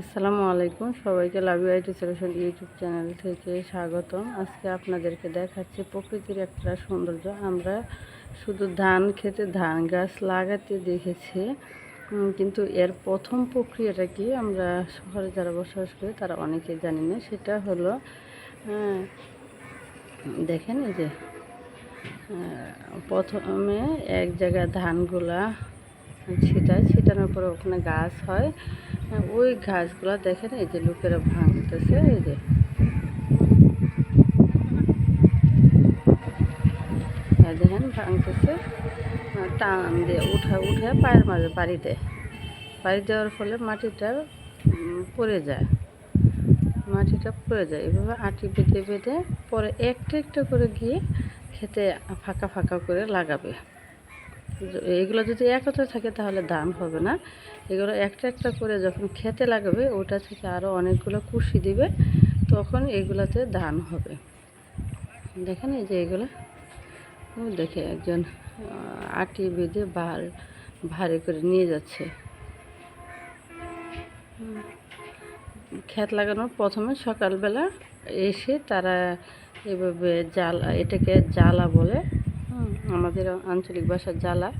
আসসালামু আলাইকুম। সবাইকে Love IT Solution YouTube channel থেকে স্বাগতম। আজকে আপনাদেরকে দেখাচ্ছি প্রকৃতির একটা সৌন্দর্য। আমরা শুধু ধান খেতে ধান গাছ লাগাতে দেখেছি কিন্তু এর প্রথম প্রক্রিয়াটা কি আমরা শহরে যারা বসবাস করি তারা অনেকে জানি না। সেটা হলো দেখেন এই যে প্রথমে এক জায়গায় ধানগুলা ছিটায়, ছিটানোর পরে ওখানে গাছ হয়। ওই গাছগুলা দেখেন, এই যে লোকেরা ভাঙতেছে, এই যে। দেখেন ভাঙতেছে। টান দিয়ে উঠা, উঠে পায়ের মাঝে বাড়ি দেয় বাড়ি দেওয়ার ফলে মাটিটা পড়ে যায়। মাটিটা পড়ে যায়। এভাবে আটি বেঁধে বেঁধে পরে একটা একটা করে গিয়ে খেতে ফাঁকা ফাঁকা করে লাগাবে। এগুলো যদি একত্রে থাকে তাহলে দাম হবে না। এগুলো একটা একটা করে যখন খেতে লাগবে, ওটা থেকে আরও অনেকগুলো কুশি দিবে, তখন এগুলোতে ধান হবে। দেখেন এই যে এগুলো। দেখে একজন আটি বেঁধে ভার ভারী করে নিয়ে যাচ্ছে। ক্ষেত লাগানোর প্রথমে সকালবেলা এসে তারা এভাবে জ্বালা, এটাকে জ্বালা বলে। আমাদের আঞ্চলিক ভাষার জ্বালা।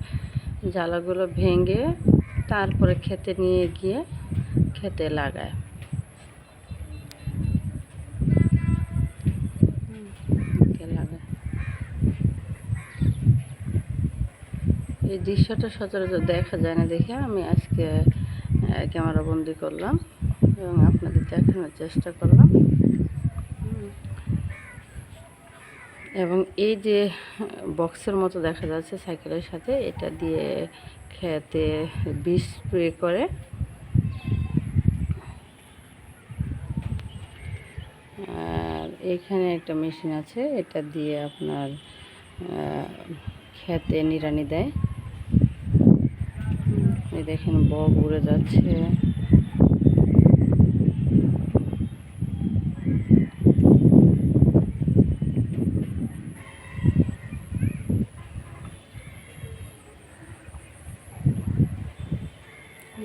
জ্বালাগুলো ভেঙে তারপরে খেতে নিয়ে গিয়ে খেতে লাগায়। এই দৃশ্যটা সচরাচর দেখা যায় না দেখে আমি আজকে ক্যামেরা বন্দি করলাম এবং আপনাদের দেখানোর চেষ্টা করলাম। এবং এই যে বক্সের মতো দেখা যাচ্ছে সাইকেলের সাথে, এটা দিয়ে খেতে বিষ স্প্রে করে। আর এখানে একটা মেশিন আছে, এটা দিয়ে আপনার খেতে নিড়ানি দেয়। দেখেন বক উড়ে যাচ্ছে।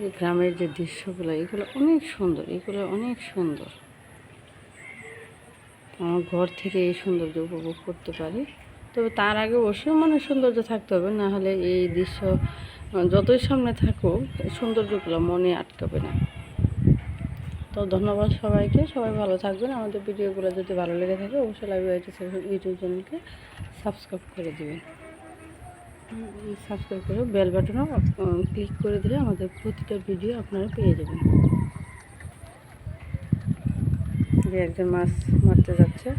এই গ্রামের যে দৃশ্যগুলো, এগুলো অনেক সুন্দর, এগুলো অনেক সুন্দর। আমার ঘর থেকে এই সৌন্দর্য উপভোগ করতে পারি। তবে তার আগে অবশ্যই মনে সৌন্দর্য থাকতে হবে, না হলে এই দৃশ্য, যতই সামনে থাকুক, সৌন্দর্যগুলো মনে আটকাবে না। তো ধন্যবাদ সবাইকে, সবাই ভালো থাকবেন। আমাদের ভিডিওগুলো যদি ভালো লেগে থাকে, অবশ্যই লাইভ ইউটিউব চ্যানেলকে সাবস্ক্রাইব করে দেবেন। সাবস্ক্রাইব করে বেল বাটনও ক্লিক করে দিলে আমাদের প্রতিটা ভিডিও আপনারা পেয়ে যাবেন। একজন মাছ মারতে যাচ্ছে।